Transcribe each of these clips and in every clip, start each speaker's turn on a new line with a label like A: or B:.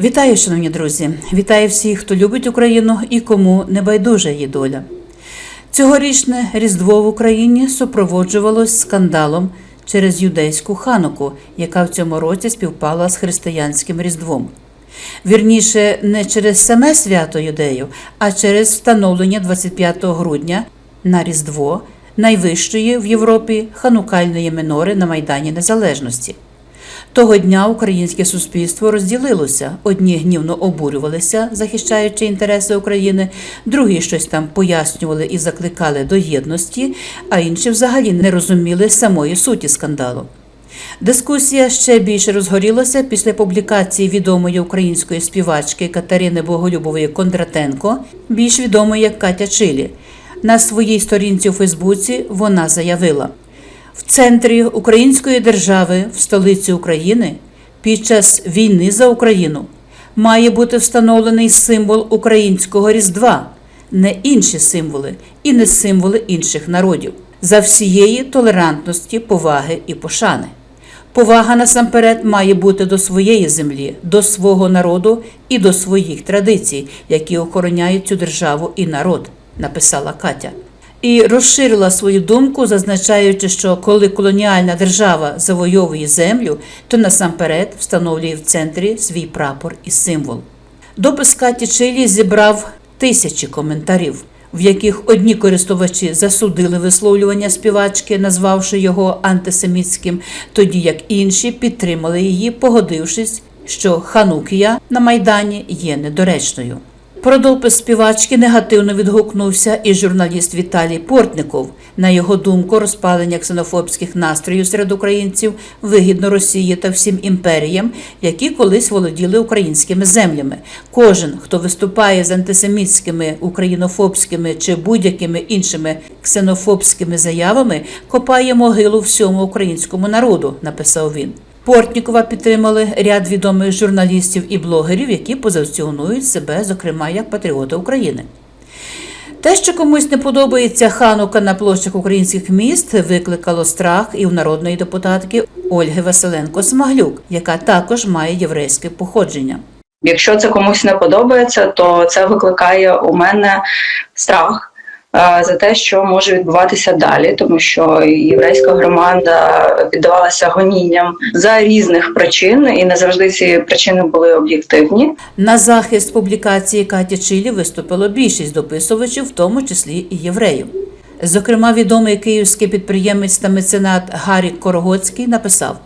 A: Вітаю, шановні друзі! Вітаю всіх, хто любить Україну і кому не байдужа її доля. Цьогорічне Різдво в Україні супроводжувалось скандалом через юдейську хануку, яка в цьому році співпала з християнським Різдвом. Вірніше, не через саме свято юдеїв, а через встановлення 25 грудня на Різдво найвищої в Європі ханукальної минори на Майдані Незалежності. Того дня українське суспільство розділилося. Одні гнівно обурювалися, захищаючи інтереси України, другі щось там пояснювали і закликали до єдності, а інші взагалі не розуміли самої суті скандалу. Дискусія ще більше розгорілася після публікації відомої української співачки Катерини Боголюбової Кондратенко, більш відомої як Катя Чилі. На своїй сторінці у Фейсбуці вона заявила. В центрі української держави, в столиці України, під час війни за Україну має бути встановлений символ українського Різдва, не інші символи і не символи інших народів, за всієї толерантності, поваги і пошани. Повага насамперед має бути до своєї землі, до свого народу і до своїх традицій, які охороняють цю державу і народ, написала Катя і розширила свою думку, зазначаючи, що коли колоніальна держава завойовує землю, то насамперед встановлює в центрі свій прапор і символ. Допис Каті Чилі зібрав тисячі коментарів, в яких одні користувачі засудили висловлювання співачки, назвавши його антисемітським, тоді як інші підтримали її, погодившись, що ханукія на майдані є недоречною. Про допис співачки негативно відгукнувся і журналіст Віталій Портников. На його думку, розпалення ксенофобських настроїв серед українців вигідно Росії та всім імперіям, які колись володіли українськими землями. Кожен, хто виступає з антисемітськими, українофобськими чи будь-якими іншими ксенофобськими заявами, копає могилу всьому українському народу, написав він. Портнікова підтримали ряд відомих журналістів і блогерів, які позиціонують себе, зокрема, як патріоти України. Те, що комусь не подобається ханука на площах українських міст, викликало страх і у народної депутатки Ольги Василенко Смаглюк, яка також має єврейське походження.
B: Якщо це комусь не подобається, то це викликає у мене страх за те, що може відбуватися далі, тому що єврейська громада віддавалася гонінням за різних причин, і не завжди ці причини були об'єктивні.
A: На захист публікації Каті Чилі виступило більшість дописувачів, в тому числі і євреїв. Зокрема, відомий київський підприємець та меценат Гарік Корогоцький написав: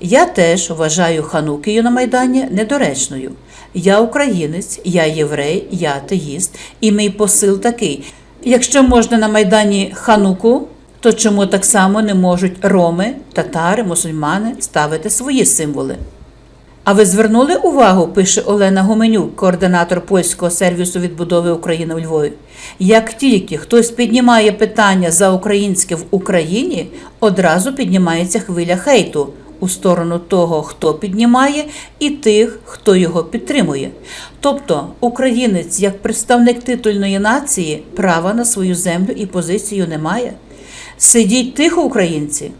A: Я теж вважаю ханукію на Майдані недоречною. Я українець, я єврей, я атеїст, і мій посил такий. Якщо можна на Майдані хануку, то чому так само не можуть роми, татари, мусульмани ставити свої символи? А ви звернули увагу, пише Олена Гуменюк, координатор польського сервісу відбудови України у Львові. Як тільки хтось піднімає питання за українське в Україні, одразу піднімається хвиля хейту у сторону того, хто піднімає, і тих, хто його підтримує. Тобто українець, як представник титульної нації, права на свою землю і позицію не має. Сидіть тихо, українці.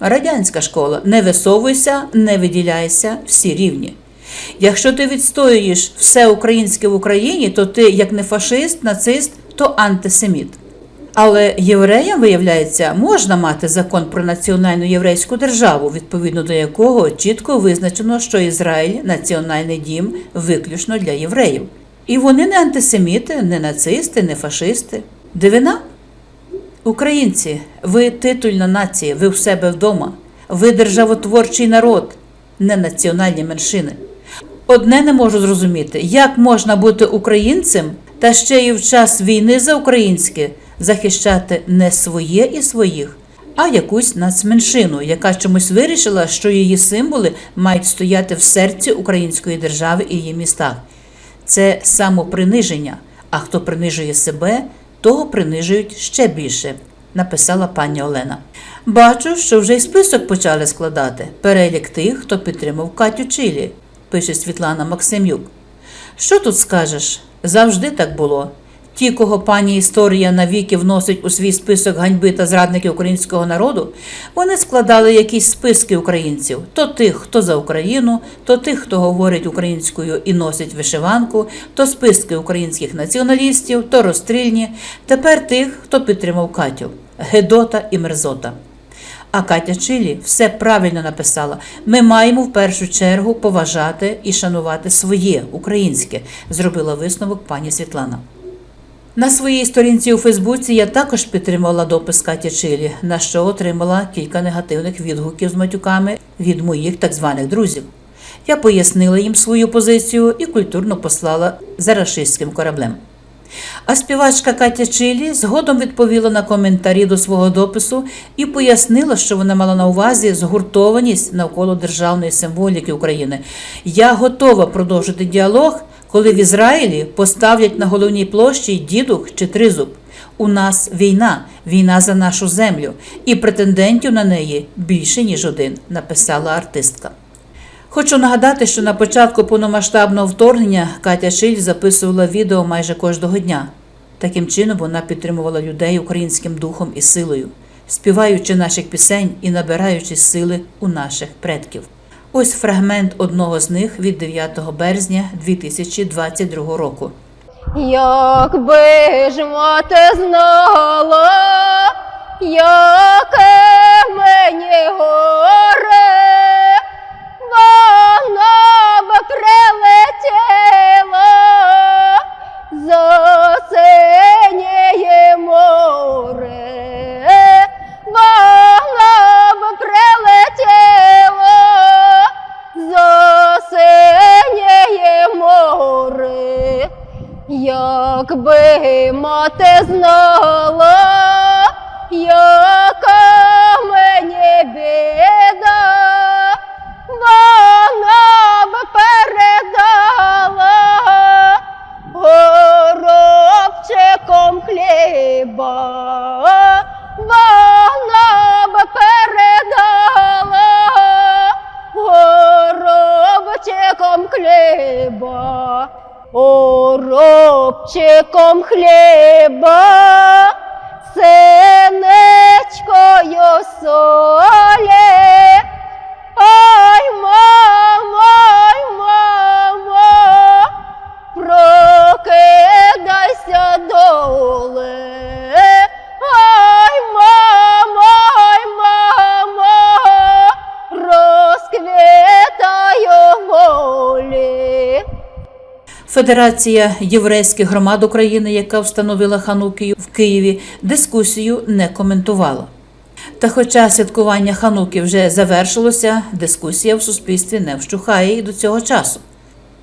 A: Радянська школа. Не висовуйся, не виділяйся, всі рівні. Якщо ти відстоюєш все українське в Україні, то ти як не фашист, нацист, то антисеміт. Але євреям, виявляється, можна мати закон про національну єврейську державу, відповідно до якого чітко визначено, що Ізраїль національний дім виключно для євреїв. І вони не антисеміти, не нацисти, не фашисти. Дивина? Українці, ви титульна нація, ви в себе вдома, ви державотворчий народ, не національні меншини. Одне не можу зрозуміти, як можна бути українцем та ще й в час війни за українське захищати не своє і своїх, а якусь нацменшину, яка чомусь вирішила, що її символи мають стояти в серці української держави і її містах. Це самоприниження. А хто принижує себе, того принижують ще більше, написала пані Олена. Бачу, що вже й список почали складати. Перелік тих, хто підтримав Катю Чилі, пише Світлана Максимюк. Що тут скажеш? Завжди так було. Ті, кого пані історія навіки вносить у свій список ганьби та зрадників українського народу, вони складали якісь списки українців: то тих, хто за Україну, то тих, хто говорить українською і носить вишиванку, то списки українських націоналістів, то розстрільні. Тепер тих, хто підтримав Катю, Гедота і Мерзота. А Катя Чилі все правильно написала. Ми маємо в першу чергу поважати і шанувати своє українське, зробила висновок пані Світлана. На своїй сторінці у Фейсбуці я також підтримала допис Каті Чилі, на що отримала кілька негативних відгуків з матюками від моїх так званих друзів. Я пояснила їм свою позицію і культурно послала за рашистським кораблем. А співачка Катя Чилі згодом відповіла на коментарі до свого допису і пояснила, що вона мала на увазі згуртованість навколо державної символіки України. Я готова продовжити діалог, коли в Ізраїлі поставлять на головній площі дідух чи тризуб. У нас війна, війна за нашу землю, і претендентів на неї більше ніж один, написала артистка. Хочу нагадати, що на початку повномасштабного вторгнення Катя Шиль записувала відео майже кожного дня. Таким чином вона підтримувала людей українським духом і силою, співаючи наших пісень і набираючи сили у наших предків. Ось фрагмент одного з них від 9 березня 2022 року.
C: Якби ж мати знала, яке мені горе, горобчиком хліба, синечкою солі.
A: Федерація єврейських громад України, яка встановила Ханукію в Києві, дискусію не коментувала. Та хоча святкування Хануки вже завершилося, дискусія в суспільстві не вщухає і до цього часу.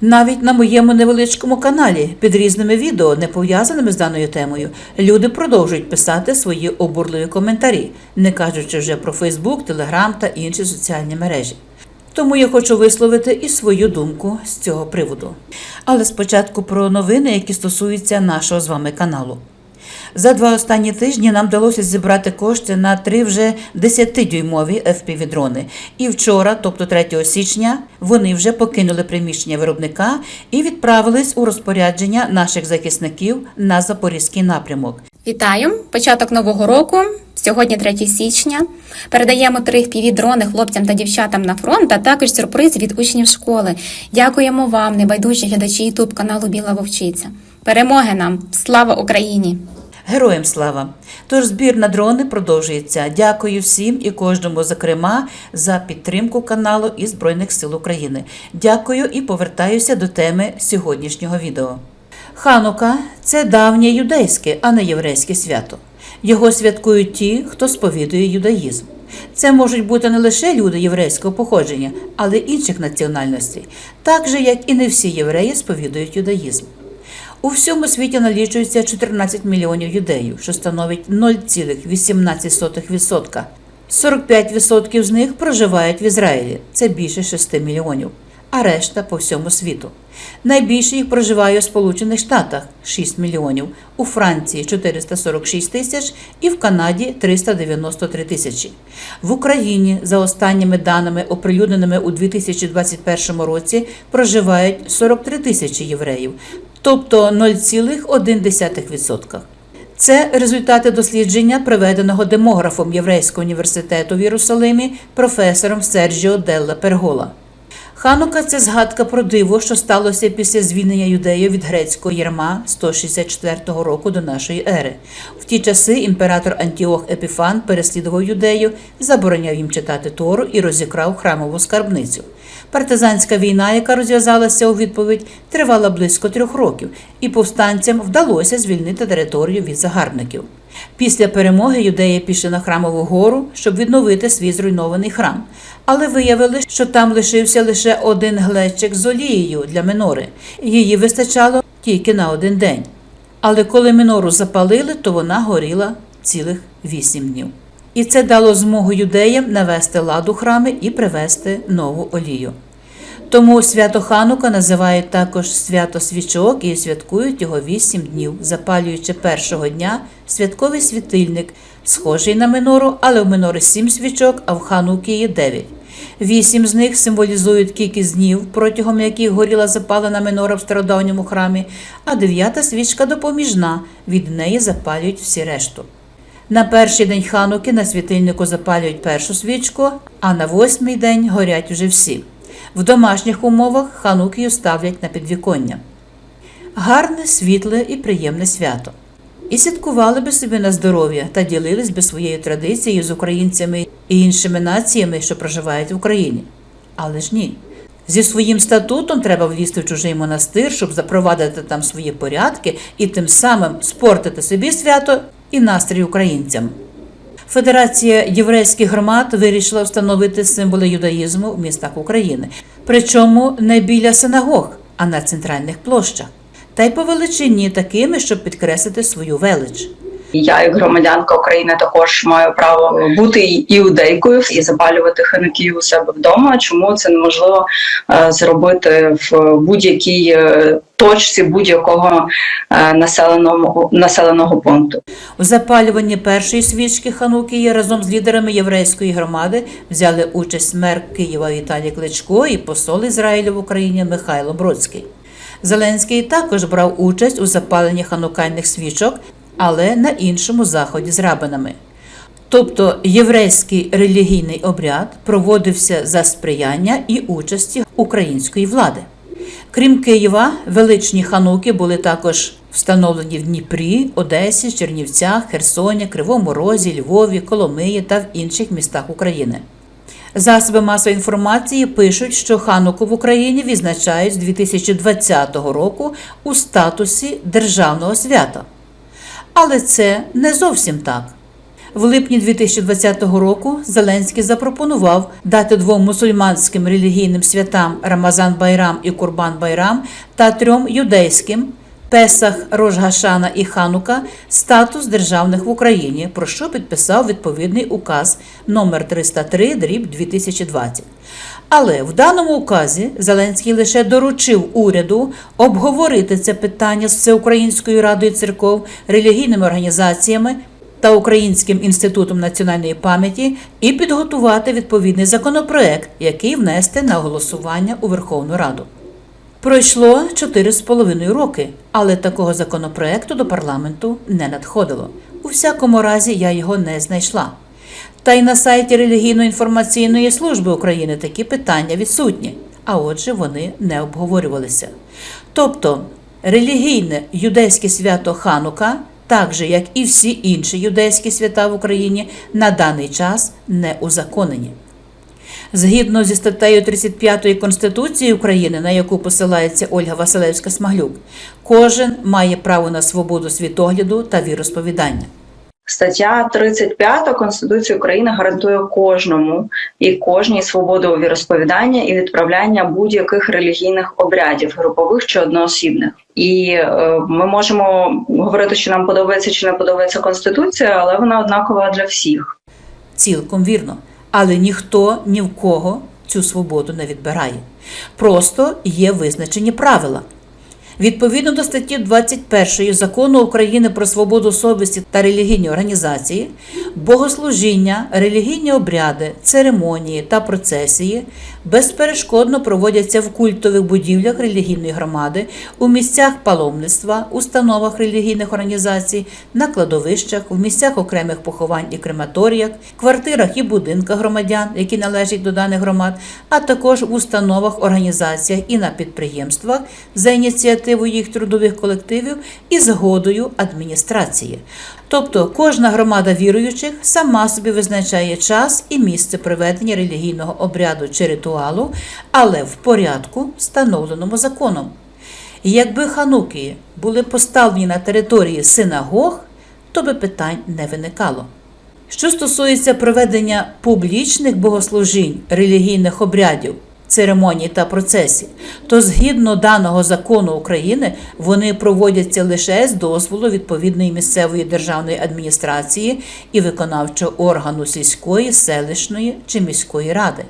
A: Навіть на моєму невеличкому каналі під різними відео, не пов'язаними з даною темою, люди продовжують писати свої обурливі коментарі, не кажучи вже про Фейсбук, Телеграм та інші соціальні мережі. Тому я хочу висловити і свою думку з цього приводу. Але спочатку про новини, які стосуються нашого з вами каналу. За два останні тижні нам вдалося зібрати кошти на три вже 10-дюймові FPV-дрони. І вчора, тобто 3 січня, вони вже покинули приміщення виробника і відправились у розпорядження наших захисників на запорізький напрямок.
D: Вітаю! Початок нового року. Сьогодні 3 січня. Передаємо три впівдрони хлопцям та дівчатам на фронт, а також сюрприз від учнів школи. Дякуємо вам, небайдужі глядачі Ютуб каналу Біла Вовчиця. Перемоги нам! Слава Україні!
A: Героям слава! Тож збір на дрони продовжується. Дякую всім і кожному, зокрема, за підтримку каналу і Збройних сил України. Дякую і повертаюся до теми сьогоднішнього відео. Ханука це давнє юдейське, а не єврейське свято. Його святкують ті, хто сповідує юдаїзм. Це можуть бути не лише люди єврейського походження, але й інших національностей, так же як і не всі євреї сповідують юдаїзм. У всьому світі налічується 14 мільйонів юдеїв, що становить 0,18%. 45% з них проживають в Ізраїлі, це більше 6 мільйонів, а решта по всьому світу. Найбільше їх проживає у Сполучених Штатах 6 мільйонів, у Франції 446 тисяч і в Канаді 393 тисячі. В Україні, за останніми даними, оприлюдненими у 2021 році, проживають 43 тисячі євреїв, тобто 0,1%. Це результати дослідження, проведеного демографом Єврейського університету в Єрусалимі професором Серджіо Делла Пергола. Ханука це згадка про диво, що сталося після звільнення юдеїв від грецького ярма 164 року до нашої ери. В ті часи імператор Антіох Епіфан переслідував юдеїв, забороняв їм читати Тору і розікрав храмову скарбницю. Партизанська війна, яка розв'язалася у відповідь, тривала близько трьох років, і повстанцям вдалося звільнити територію від загарбників. Після перемоги юдеї пішли на храмову гору, щоб відновити свій зруйнований храм, але виявили, що там лишився лише один глечик з олією для минори. Її вистачало тільки на один день. Але коли минору запалили, то вона горіла цілих вісім днів. І це дало змогу юдеям навести ладу храми і привезти нову олію. Тому свято Ханука називають також свято свічок і святкують його вісім днів, запалюючи першого дня святковий світильник, схожий на минору, але в минори сім свічок, а в Хануки є дев'ять. Вісім з них символізують кількість днів, протягом яких горіла запалена минора в стародавньому храмі, а дев'ята свічка допоміжна, від неї запалюють всі решту. На перший день хануки на світильнику запалюють першу свічку, а на восьмий день горять уже всі. В домашніх умовах ханукію ставлять на підвіконня. Гарне, світле і приємне свято. І святкували би собі на здоров'я та ділились би своєю традицією з українцями і іншими націями, що проживають в Україні. Але ж ні. Зі своїм статутом треба влізти в чужий монастир, щоб запровадити там свої порядки і тим самим спортити собі свято і настрій українцям. Федерація єврейських громад вирішила встановити символи юдаїзму в містах України, причому не біля синагог, а на центральних площах, та й по величині такими, щоб підкреслити свою велич.
B: Я, як громадянка України, також маю право бути іудейкою і запалювати ханукію у себе вдома. Чому це неможливо е, зробити в будь-якій е, точці будь-якого е, населеного населеного пункту?
A: У запалюванні першої свічки Ханукії разом з лідерами єврейської громади взяли участь мер Києва Віталій Кличко і посол Ізраїлю в Україні Михайло Бродський. Зеленський також брав участь у запаленні ханукальних свічок, але на іншому заході з рабинами. Тобто єврейський релігійний обряд проводився за сприяння і участі української влади. Крім Києва, величні хануки були також встановлені в Дніпрі, Одесі, Чернівцях, Херсоні, Кривому Розі, Львові, Коломиї та в інших містах України. Засоби масової інформації пишуть, що хануку в Україні відзначають з 2020 року у статусі державного свята. Але це не зовсім так. В липні 2020 року Зеленський запропонував дати двом мусульманським релігійним святам Рамазан Байрам і Курбан Байрам та трьом юдейським Песах, Рожгашана і Ханука статус державних в Україні, про що підписав відповідний указ номер 303 дріб 2020. Але в даному указі Зеленський лише доручив уряду обговорити це питання з Всеукраїнською радою церков, релігійними організаціями та Українським інститутом національної пам'яті і підготувати відповідний законопроект, який внести на голосування у Верховну Раду. Пройшло 4,5 роки, але такого законопроекту до парламенту не надходило. У всякому разі, я його не знайшла. Та й на сайті релігійно-інформаційної служби України такі питання відсутні, а отже, вони не обговорювалися. Тобто, релігійне юдейське свято Ханука, так же як і всі інші юдейські свята в Україні, на даний час не узаконені. Згідно зі статтею 35 Конституції України, на яку посилається Ольга Василевська-Смаглюк, кожен має право на свободу світогляду та віросповідання.
B: Стаття 35 Конституції України гарантує кожному і кожній свободу віросповідання і відправляння будь-яких релігійних обрядів, групових чи одноосібних. І е, ми можемо говорити, що нам подобається чи не подобається конституція, але вона однакова для всіх.
A: Цілком вірно. Але ніхто ні в кого цю свободу не відбирає. Просто є визначені правила. Відповідно до статті 21 закону України про свободу совісті та релігійні організації, богослужіння, релігійні обряди, церемонії та процесії безперешкодно проводяться в культових будівлях релігійної громади, у місцях паломництва, установах релігійних організацій, на кладовищах, в місцях окремих поховань і крематоріях, квартирах і будинках громадян, які належать до даних громад, а також в установах, організаціях і на підприємствах за ініціативою їх трудових колективів і згодою адміністрації. Тобто кожна громада віруючих сама собі визначає час і місце проведення релігійного обряду чи ритуалу, але в порядку, встановленому законом. Якби хануки були поставлені на території синагог, то би питань не виникало. Що стосується проведення публічних богослужінь, релігійних обрядів, церемоній та процесі то згідно даного закону України вони проводяться лише з дозволу відповідної місцевої державної адміністрації і виконавчого органу сільської, селищної чи міської ради.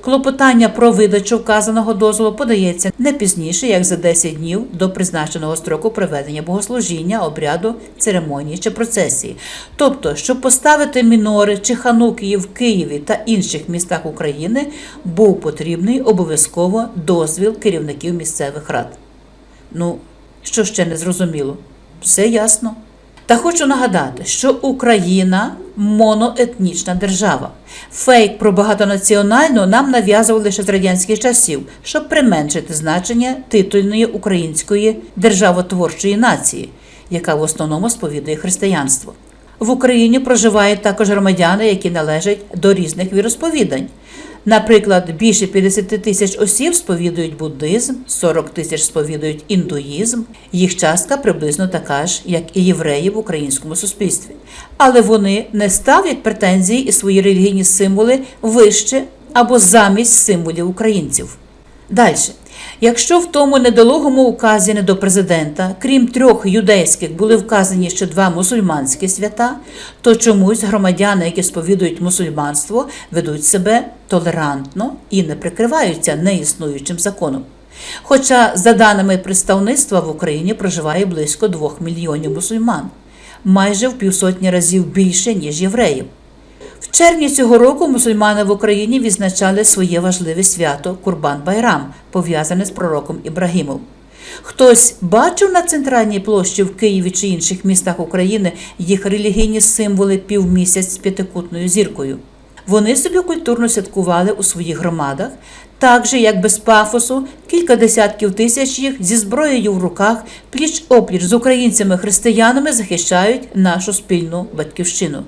A: Клопотання про видачу вказаного дозволу подається не пізніше, як за 10 днів до призначеного строку проведення богослужіння, обряду, церемонії чи процесії. Тобто, щоб поставити мінори чи ханукії в Києві та інших містах України, був потрібний обов'язково дозвіл керівників місцевих рад. Ну, що ще не зрозуміло? Все ясно. Та хочу нагадати, що Україна моноетнічна держава. Фейк про багатонаціональну нам нав'язували ще з радянських часів, щоб применшити значення титульної української державотворчої нації, яка в основному сповідує християнство. В Україні проживають також громадяни, які належать до різних віросповідань. Наприклад, більше 50 тисяч осіб сповідують буддизм, 40 тисяч сповідують індуїзм. Їх частка приблизно така ж, як і євреї в українському суспільстві. Але вони не ставлять претензії і свої релігійні символи вище або замість символів українців. Далі. Якщо в тому недолугому указі не до президента, крім трьох юдейських, були вказані ще два мусульманські свята, то чомусь громадяни, які сповідують мусульманство, ведуть себе толерантно і не прикриваються неіснуючим законом. Хоча, за даними представництва, в Україні проживає близько двох мільйонів мусульман, майже в півсотні разів більше, ніж євреїв. В червні цього року мусульмани в Україні відзначали своє важливе свято Курбан Байрам, пов'язане з пророком Ібрагімом. Хтось бачив на центральній площі в Києві чи інших містах України їх релігійні символи півмісяць з п'ятикутною зіркою. Вони собі культурно святкували у своїх громадах, так же, як без пафосу, кілька десятків тисяч їх зі зброєю в руках пліч опліч з українцями-християнами захищають нашу спільну батьківщину.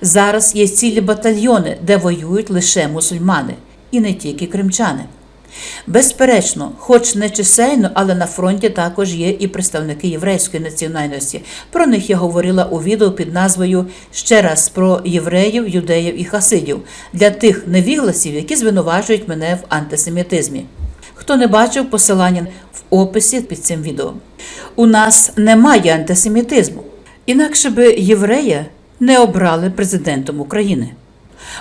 A: Зараз є цілі батальйони, де воюють лише мусульмани, і не тільки кримчани. Безперечно, хоч не чисельно, але на фронті також є і представники єврейської національності. Про них я говорила у відео під назвою Ще раз про євреїв, юдеїв і хасидів для тих невігласів, які звинувачують мене в антисемітизмі. Хто не бачив посилання в описі під цим відео. У нас немає антисемітизму, інакше би єврея не обрали президентом України.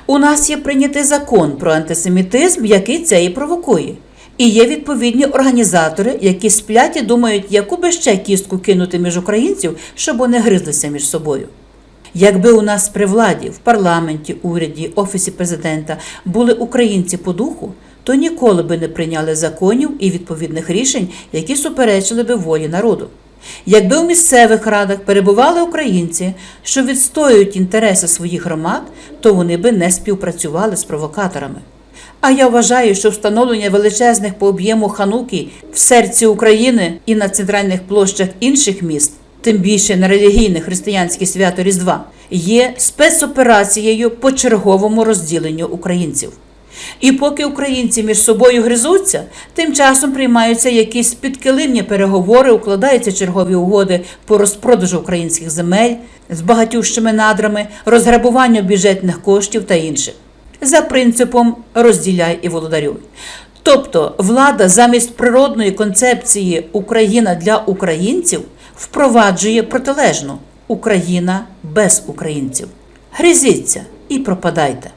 A: У нас є прийнятий закон про антисемітизм, який це і провокує. І є відповідні організатори, які сплять і думають, яку би ще кістку кинути між українців, щоб вони гризлися між собою. Якби у нас при владі, в парламенті, уряді, офісі президента були українці по духу, то ніколи би не прийняли законів і відповідних рішень, які суперечили би волі народу. Якби у місцевих радах перебували українці, що відстоюють інтереси своїх громад, то вони би не співпрацювали з провокаторами. А я вважаю, що встановлення величезних по об'єму хануки в серці України і на центральних площах інших міст, тим більше на релігійне християнське свято Різдва, є спецоперацією по черговому розділенню українців. І поки українці між собою гризуться, тим часом приймаються якісь підкилимні переговори, укладаються чергові угоди по розпродажу українських земель з багатющими надрами, розграбуванню бюджетних коштів та інше. За принципом розділяй і володарюй. Тобто влада замість природної концепції Україна для українців впроваджує протилежну Україна без українців. Гризіться і пропадайте.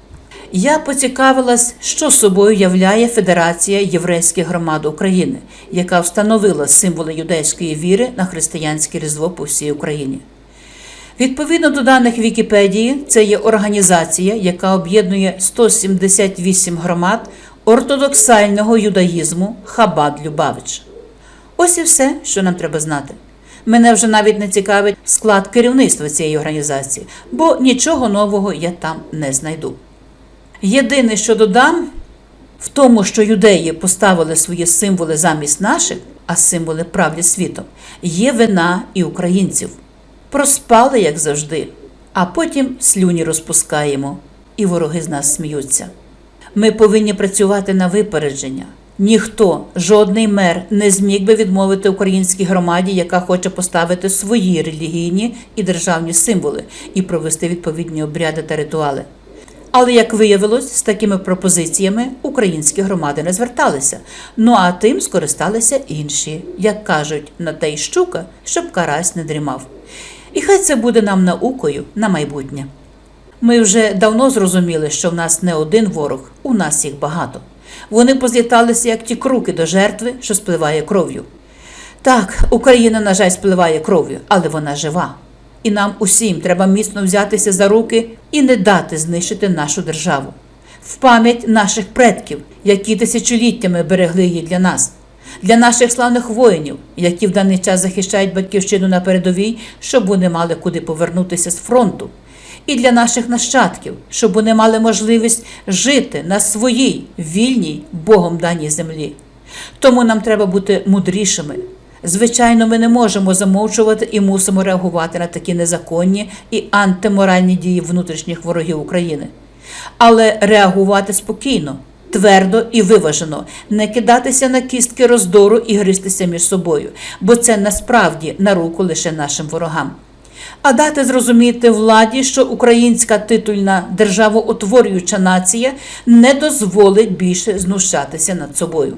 A: Я поцікавилась, що собою являє Федерація єврейських громад України, яка встановила символи юдейської віри на християнське різдво по всій Україні. Відповідно до даних Вікіпедії, це є організація, яка об'єднує 178 громад ортодоксального юдаїзму Хабад Любавич. Ось і все, що нам треба знати. Мене вже навіть не цікавить склад керівництва цієї організації, бо нічого нового я там не знайду. Єдине, що додам, в тому, що юдеї поставили свої символи замість наших, а символи правлять світом, є вина і українців. Проспали, як завжди, а потім слюні розпускаємо, і вороги з нас сміються. Ми повинні працювати на випередження. Ніхто, жодний мер не зміг би відмовити українській громаді, яка хоче поставити свої релігійні і державні символи і провести відповідні обряди та ритуали. Але як виявилось, з такими пропозиціями українські громади не зверталися. Ну а тим скористалися інші, як кажуть, на те й щука, щоб карась не дрімав. І хай це буде нам наукою на майбутнє. Ми вже давно зрозуміли, що в нас не один ворог, у нас їх багато. Вони позліталися, як ті круки до жертви, що спливає кров'ю. Так, Україна, на жаль, спливає кров'ю, але вона жива. І нам усім треба міцно взятися за руки і не дати знищити нашу державу. В пам'ять наших предків, які тисячоліттями берегли її для нас, для наших славних воїнів, які в даний час захищають батьківщину на передовій, щоб вони мали куди повернутися з фронту, і для наших нащадків, щоб вони мали можливість жити на своїй вільній Богом даній землі. Тому нам треба бути мудрішими. Звичайно, ми не можемо замовчувати і мусимо реагувати на такі незаконні і антиморальні дії внутрішніх ворогів України. Але реагувати спокійно, твердо і виважено, не кидатися на кістки роздору і гристися між собою, бо це насправді на руку лише нашим ворогам. А дати зрозуміти владі, що українська титульна державоутворююча нація не дозволить більше знущатися над собою.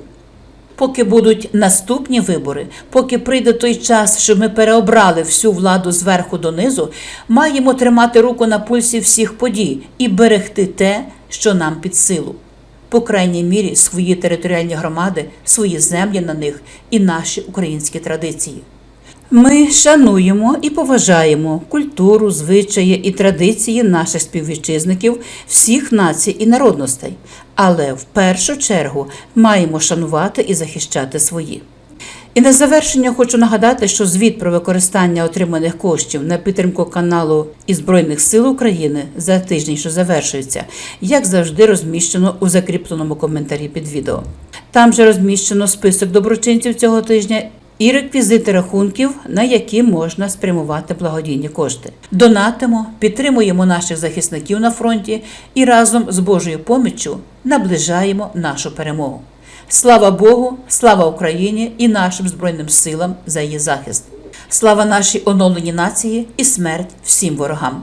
A: Поки будуть наступні вибори, поки прийде той час, що ми переобрали всю владу зверху донизу, маємо тримати руку на пульсі всіх подій і берегти те, що нам під силу. По крайній мірі, свої територіальні громади, свої землі на них і наші українські традиції. Ми шануємо і поважаємо культуру, звичаї і традиції наших співвітчизників всіх націй і народностей, але в першу чергу маємо шанувати і захищати свої. І на завершення хочу нагадати, що звіт про використання отриманих коштів на підтримку каналу і Збройних сил України за тиждень, що завершується, як завжди, розміщено у закріпленому коментарі під відео. Там же розміщено список доброчинців цього тижня і реквізити рахунків, на які можна спрямувати благодійні кошти. Донатимо, підтримуємо наших захисників на фронті і разом з Божою поміччю наближаємо нашу перемогу. Слава Богу, слава Україні і нашим Збройним силам за її захист. Слава нашій оновленій нації і смерть всім ворогам.